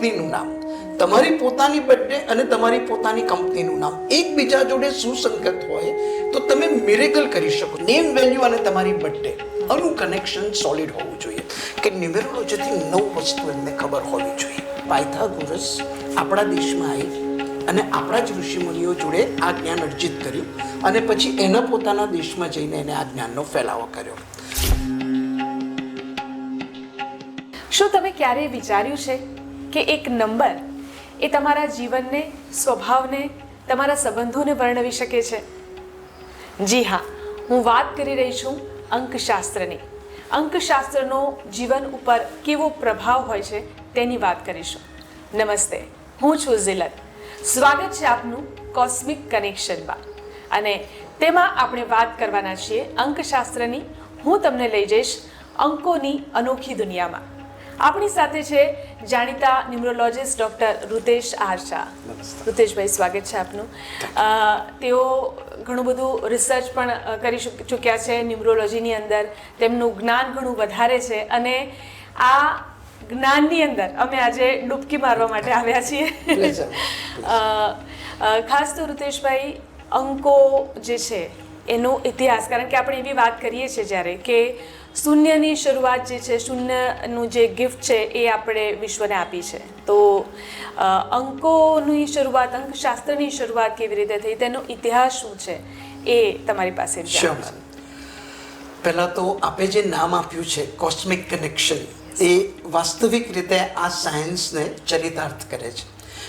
કંપનીનું નામ, તમારી પોતાની બર્થડે અને તમારી પોતાની કંપનીનું નામ, એકબીજા જોડે સુસંગત હોય તો તમે મિરેકલ કરી શકો નેમ વેલ્યુ અને તમારી બર્થડે આનું કનેક્શન સોલિડ હોવું જોઈએ. કે ન્યુમેરોલોજીથી નવ વસ્તુ એમને ખબર હોવી જોઈએ. પાયથાગોરસ આપણા દેશમાં આવી અને આપણા જ ઋષિમુનિઓ જોડે આ જ્ઞાન અર્જિત કર્યું અને પછી એના પોતાના દેશમાં જઈને એને આ જ્ઞાનનો ફેલાવો કર્યો. શું તમે ક્યારેય વિચાર્યું છે કે એક નંબર એ તમારા જીવનને, સ્વભાવને, તમારા સંબંધોને વર્ણવી શકે છે. જી હા, હું વાત કરી રહી છું અંકશાસ્ત્રની. અંકશાસ્ત્રનો જીવન ઉપર કેવો પ્રભાવ હોય છે તેની વાત કરીશું. નમસ્તે, હું છું ઝિલન. સ્વાગત છે આપનું કોસ્મિક કનેક્શનમાં. અને તેમાં આપણે વાત કરવાના છીએ અંકશાસ્ત્રની. હું તમને લઈ જઈશ અંકોની અનોખી દુનિયામાં. આપણી સાથે છે જાણીતા ન્યુમરોલોજિસ્ટ ડૉક્ટર રુતેશ આરશા રુતેશભાઈ સ્વાગત છે આપનું. તેઓ ઘણું બધું રિસર્ચ પણ કરી ચૂક- ચૂક્યા છે ન્યુમરોલોજીની અંદર. તેમનું જ્ઞાન ઘણું વધારે છે અને આ જ્ઞાનની અંદર અમે આજે ડૂબકી મારવા માટે આવ્યા છીએ. ખાસ તો રુતેશભાઈ અંકો જે છે એનો ઇતિહાસ કારણ કે આપણે એવી વાત કરીએ છીએ જ્યારે કે શૂન્યની શરૂઆત જે છે શૂન્યનું જે ગિફ્ટ છે એ આપણે વિશ્વને આપી છે. તો અંકોની શરૂઆત અંકશાસ્ત્રની શરૂઆત કેવી રીતે થઈ તેનો ઇતિહાસ શું છે એ તમારી પાસે પહેલાં તો આપે જે નામ આપ્યું છે કોસ્મિક કનેક્શન એ વાસ્તવિક રીતે આ સાયન્સને ચરિતાર્થ કરે છે.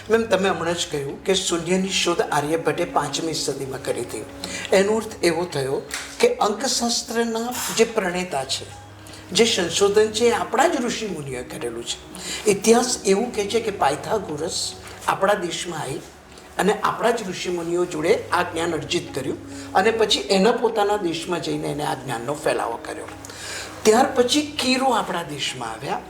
મેમ, તમે હમણાં જ કહ્યું કે શૂન્યની શોધ આર્યભટ્ટે પાંચમી સદીમાં કરી હતી. એનો અર્થ એવો થયો કે અંકશાસ્ત્રના જે પ્રણેતા છે, જે સંશોધન છે, એ આપણા જ ઋષિ મુનિઓએ કરેલું છે. ઇતિહાસ એવું કહે છે કે પાયથાગોરસ આપણા દેશમાં આવી અને આપણા જ ઋષિમુનિઓ જોડે આ જ્ઞાન અર્જિત કર્યું અને પછી એના પોતાના દેશમાં જઈને એને આ જ્ઞાનનો ફેલાવો કર્યો. ત્યાર પછી કીરો આપણા દેશમાં આવ્યા.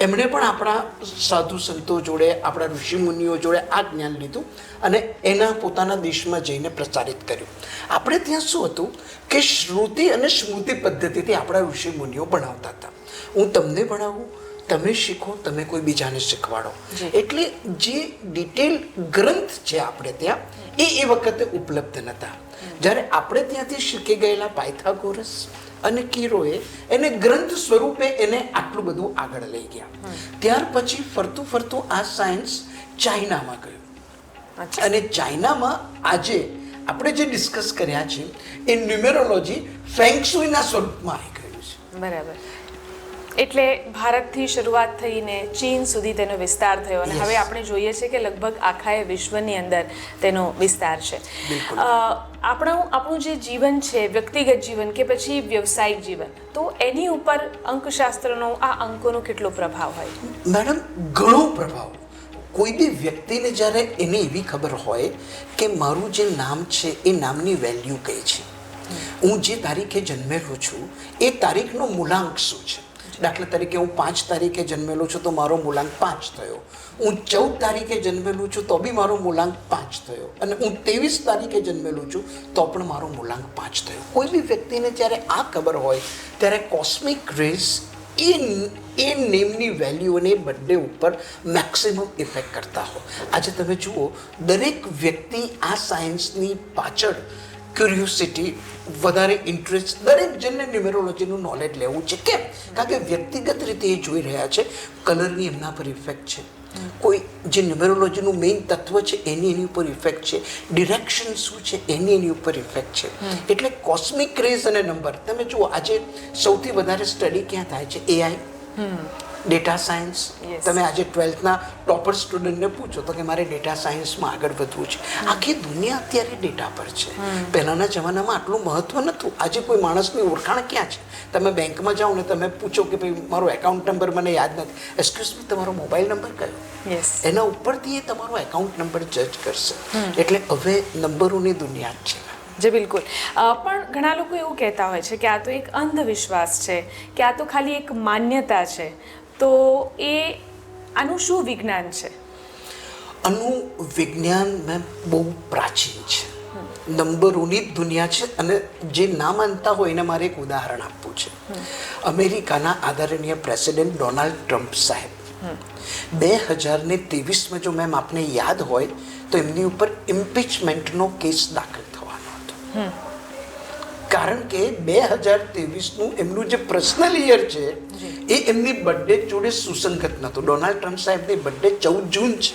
એમણે પણ આપણા સાધુ સંતો જોડે, આપણા ઋષિમુનિઓ જોડે આ જ્ઞાન લીધું અને એના પોતાના દેશમાં જઈને પ્રસારિત કર્યું. આપણે ત્યાં શું હતું કે શ્રુતિ અને સ્મૃતિ પદ્ધતિથી આપણા ઋષિમુનિઓ ભણાવતા હતા. હું તમને ભણાવું તમે શીખો તમે કોઈ બીજાને શીખવાડો. એટલે જે ડિટેલ ગ્રંથ છે આપણે ત્યાં એ એ વખતે ઉપલબ્ધ નહોતા જ્યારે આપણે ત્યાંથી શીખી ગયેલા પાયથાગોરસ અને કીરોએ એને ગ્રંથ સ્વરૂપે એને આટલું બધું આગળ લઈ ગયા. ત્યાર પછી ફરતું ફરતું આ સાયન્સ ચાઇનામાં ગયું. અને ચાઇનામાં આજે આપણે જે ડિસ્કસ કર્યા છે એ ન્યુમેરોલોજી ફેંગસુઈના સ્વરૂપમાં આવી ગયું છે. બરાબર. એટલે ભારતથી શરૂઆત થઈને ચીન સુધી તેનો વિસ્તાર થયો અને હવે આપણે જોઈએ છીએ કે લગભગ આખા એ વિશ્વની અંદર તેનો વિસ્તાર છે. આપણું આપણું જે જીવન છે વ્યક્તિગત જીવન કે પછી વ્યવસાયિક જીવન તો એની ઉપર અંકશાસ્ત્રનો આ અંકોનો કેટલો પ્રભાવ હોય? મેડમ ઘણો પ્રભાવ. કોઈ બી વ્યક્તિને જ્યારે એને એવી ખબર હોય કે મારું જે નામ છે એ નામની વેલ્યુ કઈ છે? હું જે તારીખે જન્મેલો છું એ તારીખનો મૂલાંક શું છે? દાખલા તરીકે હું પાંચ તારીખે જન્મેલો છું તો મારો મૂલાંક પાંચ થયો. હું ચૌદ તારીખે જન્મેલું છું તો બી મારો મૂલાંક પાંચ થયો. અને હું ત્રેવીસ તારીખે જન્મેલું છું તો પણ મારો મૂલાંક પાંચ થયો. કોઈ બી વ્યક્તિને જ્યારે આ ખબર હોય, ત્યારે કોસ્મિક રેસ એ એ નેમની વેલ્યુ અને બર્થડે ઉપર મેક્સિમમ ઇફેક્ટ કરતા હો આજે તમે જુઓ, દરેક વ્યક્તિ આ સાયન્સની પાછળ ક્યુરિયોસિટી વધારે ઇન્ટરેસ્ટ દરેક જણને ન્યુમેરોલોજીનું નોલેજ લેવું છે. કેમ? કારણ કે વ્યક્તિગત રીતે એ જોઈ રહ્યા છે કલરની એમના પર ઇફેક્ટ છે. કોઈ જે ન્યુમેરોલોજીનું મેઇન તત્વ છે એની એની ઉપર ઇફેક્ટ છે. ડિરેક્શન શું છે એની એની ઉપર ઇફેક્ટ છે. એટલે કોસ્મિક ક્રેઝ અને નંબર તમે જુઓ આજે સૌથી વધારે સ્ટડી ક્યાં થાય છે? એઆઈ ડેટા સાયન્સ તમે આજે ટ્વેલ્થના ટોપર સ્ટુડન્ટને પૂછો તો કે મારે ડેટા સાયન્સમાં આગળ વધવું છે. આખી દુનિયા અત્યારે ડેટા પર છે. પહેલાંના જમાનામાં આટલું મહત્વ નહોતું. આજે કોઈ માણસની ઓળખાણ ક્યાં છે? તમે બેંકમાં જાઓ ને તમે પૂછો કે ભાઈ મારો એકાઉન્ટ નંબર મને યાદ નથી. એક્સક્યુઝ મી તમારો મોબાઈલ નંબર કયો? યસ એના ઉપરથી એ તમારો એકાઉન્ટ નંબર જજ કરશે. એટલે હવે નંબરોની દુનિયા જ છે. જે બિલકુલ. પણ ઘણા લોકો એવું કહેતા હોય છે કે આ તો એક અંધવિશ્વાસ છે કે આ તો ખાલી એક માન્યતા છે. તો એ આનું શું વિજ્ઞાન છે? આનું વિજ્ઞાન મેં બહુ પ્રાચીન છે. નંબરોની જ દુનિયા છે અને જે ના માનતા હોય એને મારે એક ઉદાહરણ આપવું છે. અમેરિકાના આદરણીય પ્રેસિડેન્ટ ડોનાલ્ડ ટ્રમ્પ સાહેબ. બે હજાર ને ત્રેવીસમાં જો મેમ આપને યાદ હોય તો એમની ઉપર ઇમ્પીચમેન્ટનો કેસ દાખલ થવાનો હતો. કારણ કે બે હજાર ત્રેવીસનું એમનું જે પર્સનલ યર છે એ એમની બર્થડે જોડે સુસંગત નહોતું. ડોનાલ્ડ ટ્રમ્પ સાહેબની બર્થડે ચૌદ જૂન છે.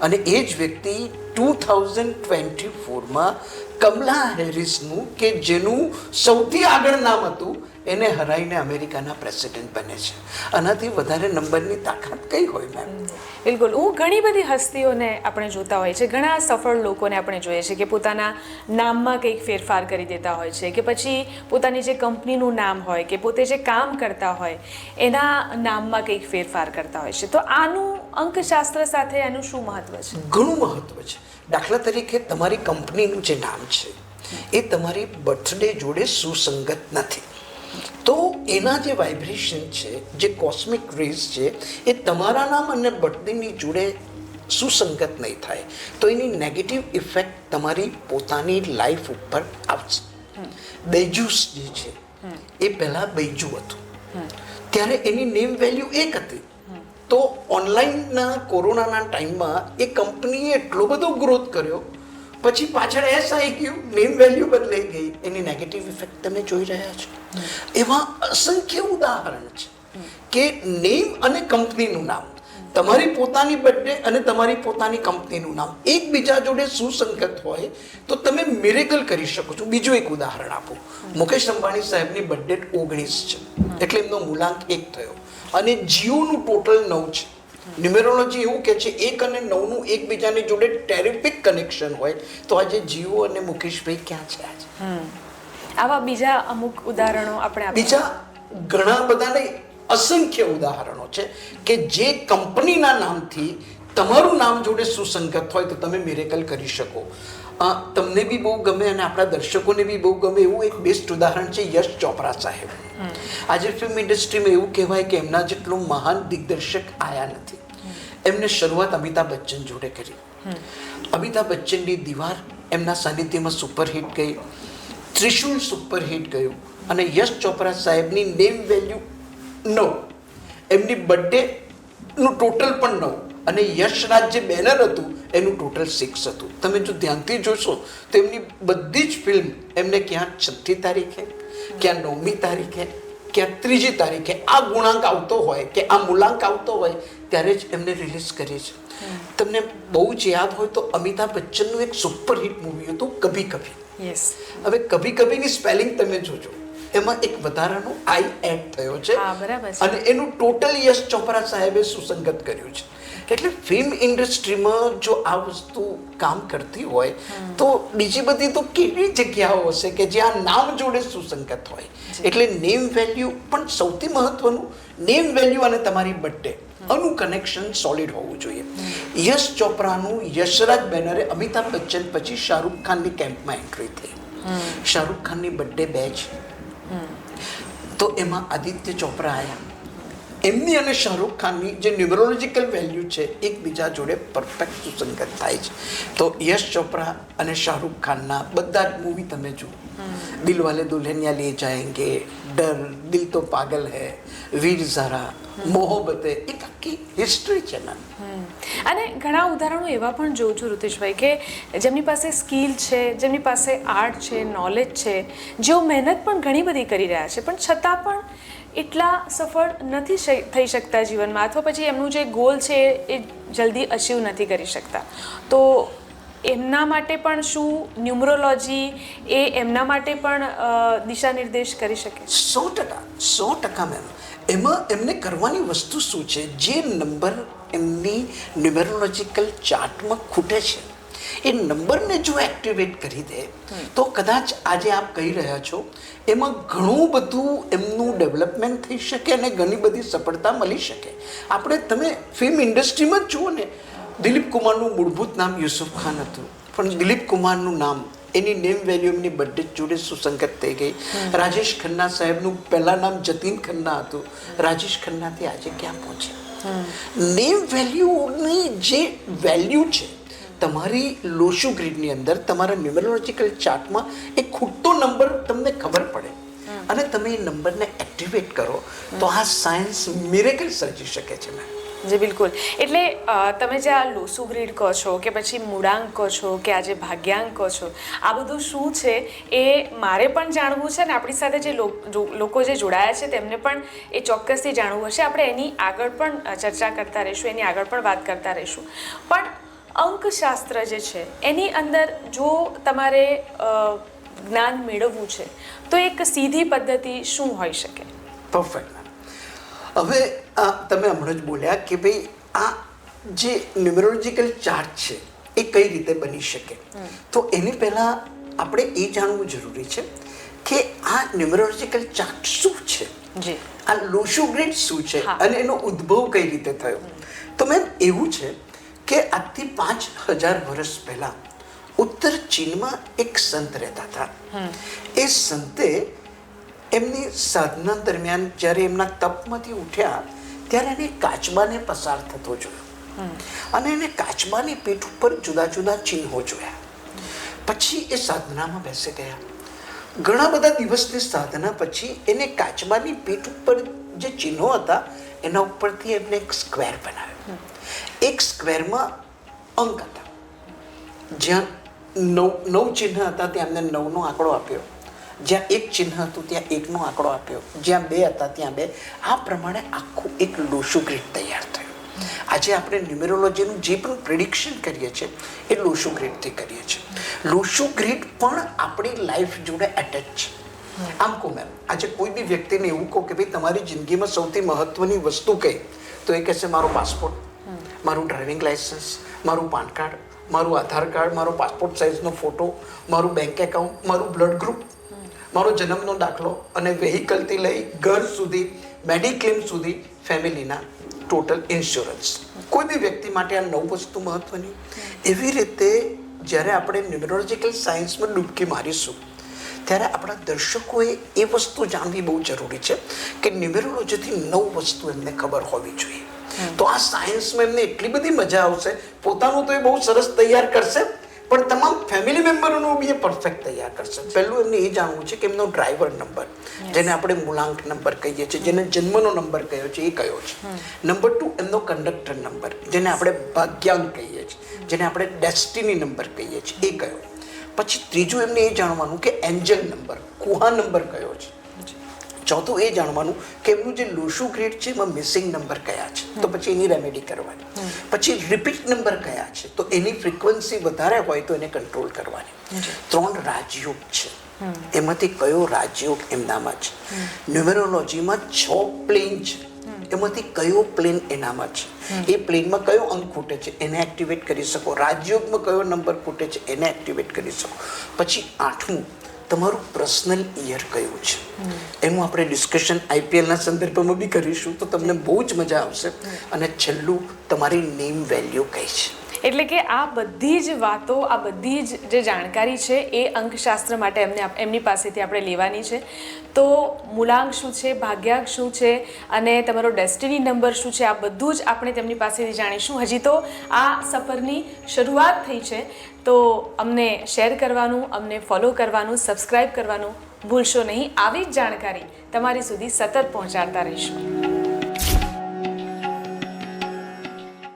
અને એ જ વ્યક્તિ ટુ થાઉઝન્ડ ટ્વેન્ટી ફોરમાં કમલા હેરિસનું કે જેનું સૌથી આગળ નામ હતું એને હરાઈને અમેરિકાના પ્રેસિડેન્ટ બને છે. આનાથી વધારે નંબરની તાકાત કઈ હોય મેમ બિલકુલ. હું ઘણી બધી હસ્તીઓને આપણે જોતા હોય છે. ઘણા સફળ લોકોને આપણે જોઈએ છે કે પોતાના નામમાં કંઈક ફેરફાર કરી દેતા હોય છે કે પછી પોતાની જે કંપનીનું નામ હોય કે પોતે જે કામ કરતા હોય એના નામમાં કંઈક ફેરફાર કરતા હોય છે. તો આનું અંકશાસ્ત્ર સાથે આનું શું મહત્વ છે? ઘણું મહત્વ છે. દાખલા તરીકે તમારી કંપનીનું જે નામ છે એ તમારી બર્થડે જોડે સુસંગત નથી. તો એના જે વાઇબ્રેશન છે જે કોસ્મિક રેઝ છે એ તમારા નામ અને બર્થડેની જોડે સુસંગત નહીં થાય. તો એની નેગેટિવ ઇફેક્ટ તમારી પોતાની લાઈફ ઉપર આવશે. બેજુસ જે છે એ પહેલાં બૈજુ હતું. ત્યારે એની નેમ વેલ્યુ એક હતી. તો ઓનલાઈનના કોરોનાના ટાઈમમાં એ કંપનીએ એટલો બધો ગ્રોથ કર્યો પછી પાછળ એસ આવી ગયું નેમ વેલ્યુ બદલાઈ ગઈ. એની નેગેટિવ ઇફેક્ટ તમે જોઈ રહ્યા છો. એવા અસંખ્ય ઉદાહરણ છે કે નેમ અને કંપનીનું નામ. તમારી પોતાની બર્થડે અને તમારી પોતાની કંપનીનું નામ. એકબીજા જોડે સુસંગત હોય તો તમે મિરેકલ કરી શકો છો. બીજું એક ઉદાહરણ આપો. મુકેશ અંબાણી સાહેબની બર્થડે ઓગણીસ છે. એટલે એમનો મૂલાંક એક થયો. અને જીઓનું ટોટલ નવ છે. ન્યુમેરોલોજી એવું કે છે એક અને નવનું એકબીજાની જોડે ટેરિફિક કનેક્શન હોય. તો આજે જીઓ અને મુકેશભાઈ ક્યાં છે આજે? આવા બીજા અમુક ઉદાહરણો આપણે બીજા ઘણા બધાને અસંખ્ય ઉદાહરણો છે કે જે કંપનીના નામથી તમારું નામ જોડે સુસંગત હોય તો તમે મિરેકલ કરી શકો. તમને બી બહુ ગમે અને આપણા દર્શકોને બી બહુ ગમે એવું એક બેસ્ટ ઉદાહરણ છે યશ ચોપરા સાહેબ. આજે ફિલ્મ ઇન્ડસ્ટ્રીમાં એવું કહેવાય કે એમના જેટલો મહાન દિગ્દર્શક આયા નથી. એમને શરૂઆત અમિતાભ બચ્ચન જોડે કરી. અમિતાભ બચ્ચનની દીવાર એમના સાનિધ્યમાં સુપરહિટ ગઈ. ત્રિશુલ સુપરહિટ ગયું. અને યશ ચોપરા સાહેબની નેમ વેલ્યુ નવ. એમની બર્થડેનું ટોટલ પણ નવ. અને યશરાજ જે બેનર હતું એનું ટોટલ સિક્સ હતું. તમે જો ધ્યાનથી જોશો તો એમની બધી જ ફિલ્મ એમને ક્યાં છઠ્ઠી તારીખે ક્યાં નવમી તારીખે ક્યાં ત્રીજી તારીખે આ ગુણાંક આવતો હોય કે આ મૂલાંક આવતો હોય ત્યારે જ એમને રિલીઝ કરી છે તમને બહુ જ યાદ હોય તો અમિતાભ બચ્ચનનું એક સુપરહિટ મૂવી હતું કભી કભી. યસ હવે કભી કભીની સ્પેલિંગ તમે જોજો. એમાં એક વધારાનો આઈ એડ થયો છે. અને એનું ટોટલ યશ ચોપરા સાહેબે સુસંગત કર્યું છે. એટલે ફિલ્મ ઇન્ડસ્ટ્રીમાં જો આ વસ્તુ કામ કરતી હોય તો બીજી બધી તો કેવી જગ્યાઓ હશે કે જ્યાં નામ જોડે સુસંગત હોય? એટલે નેમ વેલ્યુ પણ સૌથી મહત્વનું નેમ વેલ્યુ અને તમારી બર્થડે આનું કનેક્શન સોલિડ હોવું જોઈએ. યશ ચોપરાનું યશરાજ બેનરે અમિતાભ બચ્ચન પછી શાહરૂખ ખાનની કેમ્પમાં એન્ટ્રી થઈ. શાહરૂખ ખાનની બર્થડે બે છે તો એમાં આદિત્ય ચોપરા આવ્યા એમની અને શાહરૂખ ખાનની જે ન્યુમરોલોજીકલ વેલ્યુ છે એકબીજા જોડે પરફેક્ટ સુસંગત થાય છે. તો યશ ચોપરા અને શાહરૂખ ખાનના બધા જ મૂવી તમે જુઓ. દિલ વાલે દુલ્હનિયા લે જાયંગે ડર દિલ તો પાગલ હૈ વીર ઝરા મોહબ્બતે એક આખી હિસ્ટ્રી છે અને ઘણા ઉદાહરણો એવા પણ જોઉં છું ઋતિશભાઈ કે જેમની પાસે સ્કિલ છે જેમની પાસે આર્ટ છે નોલેજ છે જેઓ મહેનત પણ ઘણી બધી કરી રહ્યા છે પણ છતાં પણ એટલા સફળ નથી થઈ શકતા જીવનમાં. અથવા પછી એમનું જે ગોલ છે એ જલ્દી અચીવ નથી કરી શકતા. તો એમના માટે પણ શું ન્યુમરોલોજી એ એમના માટે પણ દિશા નિર્દેશ કરી શકે સો ટકા સો ટકા મેમ એમાં એમને કરવાની વસ્તુ શું છે? જે નંબર એમની ન્યુમરોલોજીકલ ચાર્ટમાં ખૂટે છે. એ નંબરને જો એક્ટિવેટ કરી દે તો કદાચ આજે આપ કહી રહ્યા છો એમાં ઘણું બધું એમનું ડેવલપમેન્ટ થઈ શકે અને ઘણી બધી સફળતા મળી શકે. આપણે તમે ફિલ્મ ઇન્ડસ્ટ્રીમાં જ જુઓ ને દિલીપ કુમારનું મૂળભૂત નામ યુસુફ ખાન હતું. પણ દિલીપ કુમારનું નામ એની નેમ વેલ્યુ એમની બર્થડે જોડે સુસંગત થઈ ગઈ. રાજેશ ખન્ના સાહેબનું પહેલાં નામ જતીન ખન્ના હતું. રાજેશ ખન્નાથી આજે ક્યાં પહોંચ્યા? નેમ વેલ્યુની જે વેલ્યુ છે તમારી લોશુ ગ્રીડની અંદર તમારા ન્યુમરોલોજીકલ ચાર્ટમાં એક ખૂટતો નંબર તમને ખબર પડે. અને તમે એ નંબરને એક્ટિવેટ કરો તો આ સાયન્સ મિરેકલ સર્જી શકે છે મેમ જી બિલકુલ. એટલે તમે જે આ લોસુ ગ્રીડ કહો છો કે પછી મૂળાંક કહો છો કે આ જે ભાગ્યાંક કહો છો આ બધું શું છે એ મારે પણ જાણવું છે ને આપણી સાથે જો- લોકો જે જોડાયા છે તેમને પણ એ ચોક્કસથી જાણવું હશે. આપણે એની આગળ પણ ચર્ચા કરતા રહીશું એની આગળ પણ વાત કરતા રહીશું. પણ અંકશાસ્ત્ર જે છે એની અંદર જો તમારે જ્ઞાન મેળવવું છે તો એક સીધી પદ્ધતિ શું હોઈ શકે? પરફેક્ટ હવે તમે હમણાં જ બોલ્યા કે ભાઈ આ જે ન્યુમરોલોજીકલ ચાર્ટ છે એ કઈ રીતે બની શકે? તો એની પહેલાં આપણે એ જાણવું જરૂરી છે કે આ ન્યુમરોલોજીકલ ચાર્ટ શું છે? જી. આ લોશુ ગ્રેડ શું છે. અને એનો ઉદ્ભવ કઈ રીતે થયો? તો મેમ એવું છે કે આજથી પાંચ હજાર વર્ષ પહેલા ઉત્તર ચીનમાં એક સંત રહેતા હતા. એ સંતે એમની સાધના દરમિયાન જ્યારે એમના તપમાંથી ઉઠ્યા ત્યારે એને કાચબાને પસાર થતો જોયો. અને એને કાચબાની પીઠ ઉપર જુદા જુદા ચિહ્નો જોયા. પછી એ સાધનામાં બેસી ગયા. ઘણા બધા દિવસની સાધના પછી એને કાચબાની પીઠ ઉપર જે ચિહ્નો હતા એના ઉપરથી એમને એક સ્ક્વેર બનાવ્યો. એક સ્ક્વેરમાં અંક હતા. જ્યાં નવ નવ ચિહ્ન હતા, ત્યાં અમને નવનો આંકડો આપ્યો. જ્યાં એક ચિહ્ન હતું, ત્યાં એકનો આંકડો આપ્યો. જ્યાં બે હતા, ત્યાં બે. આ પ્રમાણે આખું એક લોશુ ગ્રીડ તૈયાર થયું. આજે આપણે ન્યુમેરોલોજીનું જે પણ પ્રિડિક્શન કરીએ છીએ, એ લોશુ ગ્રીડથી કરીએ છીએ. લોશુ ગ્રીડ પણ આપણી લાઈફ જોડે એટેચ છે. આમ કહું મેમ, આજે કોઈ બી વ્યક્તિને એવું કહો કે, ભાઈ, તમારી જિંદગીમાં સૌથી મહત્વની વસ્તુ કઈ? તો એ કહેશે, મારો પાસપોર્ટ મારું ડ્રાઇવિંગ લાઇસન્સ મારું પાન કાર્ડ મારું આધાર કાર્ડ મારો પાસપોર્ટ સાઇઝનો ફોટો મારું બેંક એકાઉન્ટ મારું બ્લડ ગ્રુપ મારો જન્મનો દાખલો અને વેહિકલથી લઈ ઘર સુધી મેડિક્લેમ સુધી ફેમિલીના ટોટલ ઇન્સ્યોરન્સ કોઈ બી વ્યક્તિ માટે આ નવ વસ્તુ મહત્વની. એવી રીતે જ્યારે આપણે ન્યુમરોલોજીકલ સાયન્સમાં ડૂબકી મારીશું, ત્યારે આપણા દર્શકોએ એ વસ્તુ જાણવી બહુ જરૂરી છે કે ન્યુમરોલોજીથી નવ વસ્તુ એમને ખબર હોવી જોઈએ. તો આ સાયન્સમાં એમને એટલી બધી મજા આવશે. પોતાનું તો એ બહુ સરસ તૈયાર કરશે પણ તમામ ફેમિલી મેમ્બરોનું બી એ પરફેક્ટ તૈયાર કરશે. પહેલું એમને એ જાણવું છે કે એમનો ડ્રાઈવર નંબર જેને આપણે મૂલાંક નંબર કહીએ છીએ જેને જન્મનો નંબર કયો છે એ કયો છે. નંબર ટુ એમનો કંડક્ટર નંબર જેને આપણે ભાગ્યાંક કહીએ છીએ જેને આપણે ડેસ્ટિની નંબર કહીએ છીએ એ કયો. પછી ત્રીજું એમને એ જાણવાનું કે એન્જલ નંબર કુહા નંબર કયો છે. ચોથું એ જાણવાનું કે એમનું જે લોસુ ગ્રેડ છે એમાં મિસિંગ નંબર કયા છે. તો પછી એની રેમેડી કરવાની. પછી રિપીટ નંબર કયા છે. તો એની ફ્રિકવન્સી વધારે હોય તો એને કંટ્રોલ કરવાની. ત્રણ રાજયોગ છે. એમાંથી કયો રાજયોગ એમનામાં છે? ન્યુમેરોલોજીમાં છ પ્લેન છે. એમાંથી કયો પ્લેન એનામાં છે? એ પ્લેનમાં કયો અંક ખૂટે છે? એને એક્ટિવેટ કરી શકો. રાજયોગમાં કયો નંબર ખૂટે છે? એને એક્ટિવેટ કરી શકો. પછી આઠમું તમારું પર્સનલ ઈયર કયું છે? એનું આપણે ડિસ્કશન આઈપીએલના સંદર્ભમાં બી કરીશું તો તમને બહુ જ મજા આવશે. અને છેલ્લું તમારી નેમ વેલ્યુ કઈ છે? એટલે કે આ બધી જ વાતો, આ બધી જ જે જાણકારી છે એ અંકશાસ્ત્ર માટે એમને એમની પાસેથી આપણે લેવાની છે. તો મૂલાંક શું છે, ભાગ્યાંક શું છે અને તમારો ડેસ્ટિની નંબર શું છે, આ બધું જ આપણે તેમની પાસેથી જાણીશું. હજી તો આ સફરની શરૂઆત થઈ છે. તો અમને શેર કરવાનું, અમને ફોલો કરવાનું સબસ્ક્રાઈબ કરવાનું ભૂલશો નહીં. આવી જ જાણકારી તમારી સુધી સતત પહોંચાડતા રહીશું.